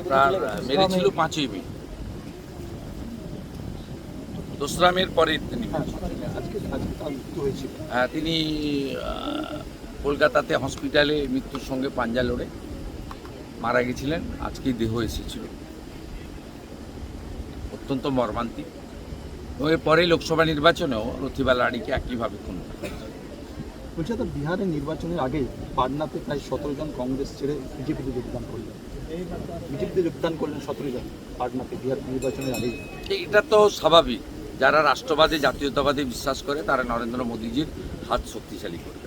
আপনার পাঁচই মে। দোসরা মের পরে তিনি হ্যাঁ, আজকে আজকে তিনি কলকাতাতে হসপিটালে মৃত্যুর সঙ্গে পাঞ্জা লড়ে মারা গেছিলেন। আজকেই দেহ এসেছিল। অত্যন্ত মর্মান্তিক। এবং এরপরে লোকসভা নির্বাচনেও রথিবা লাড়িকে একইভাবে খুন। বলছি তো বিহারের নির্বাচনের আগে পাটনাতে প্রায় সতেরো জন কংগ্রেস ছেড়ে বিজেপিতে যোগদান করলেন। বিজেপিতে যোগদান করলেন সতেরো জন, পাটনাতে বিহার এটা তো স্বাভাবিক। যারা রাষ্ট্রবাদী, জাতীয়তাবাদী বিশ্বাস করে, তারা নরেন্দ্র মোদীজির হাত শক্তিশালী করবে।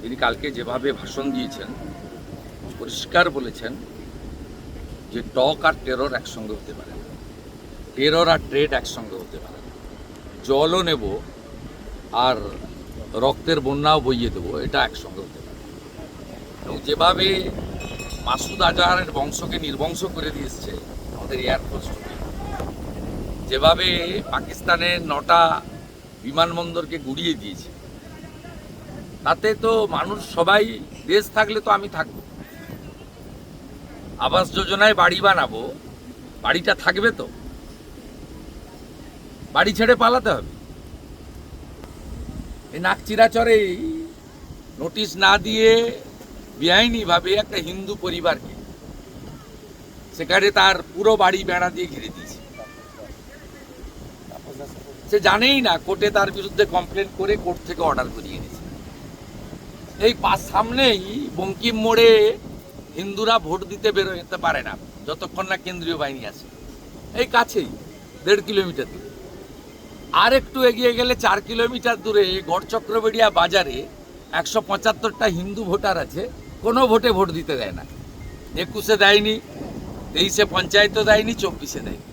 তিনি কালকে যেভাবে ভাষণ দিয়েছেন, পরিষ্কার বলেছেন যে টক আর টেরর একসঙ্গে হতে পারে টেরর আর ট্রেড একসঙ্গে হতে পারে জলও নেব আর রক্তের বন্যাও বইয়ে দেবো, এটা একসঙ্গে হতে পারে এবং যেভাবে মাসুদ আজহারের বংশকে নির্বংশ করে দিয়েছে আমাদের এয়ারফোর্স যেভাবে পাকিস্তানের নটা বিমানবন্দরকে গুড়িয়ে দিয়েছে, তাতে তো মানুষ সবাই দেশ থাকলে তো আমি থাকব। আবাস যোজনায় বাড়ি বানাবো, বাড়িটা থাকবে তো। বাড়ি ছেড়ে পালাতে হবে। এই নাকচিরাচরেই নোটিশ না দিয়ে বেআইনিভাবে একটা হিন্দু পরিবারকে সেখানে তার পুরো বাড়ি বেড়া দিয়ে ঘিরে দিয়েছে। সে জানেই না, কোর্টে তার বিরুদ্ধে কমপ্লেন করে কোর্ট থেকে অর্ডার করিয়ে দিয়েছে। এই পাশ সামনেই বঙ্কিম মোড়ে হিন্দুরা ভোট দিতে বেরোতে পারে না, যতক্ষণ না কেন্দ্রীয় বাহিনী আসে। এই কাছেই, দেড় কিলোমিটার দূরে। আর একটু এগিয়ে গেলে চার কিলোমিটার দূরে গড়চক্রবেড়িয়া বাজারে একশো পঁচাত্তরটা হিন্দু ভোটার আছে। কোনো ভোটে ভোট দিতে দেয় না। একুশে দেয়নি তেইশে পঞ্চায়েতও দেয়নি চব্বিশে দেয়নি।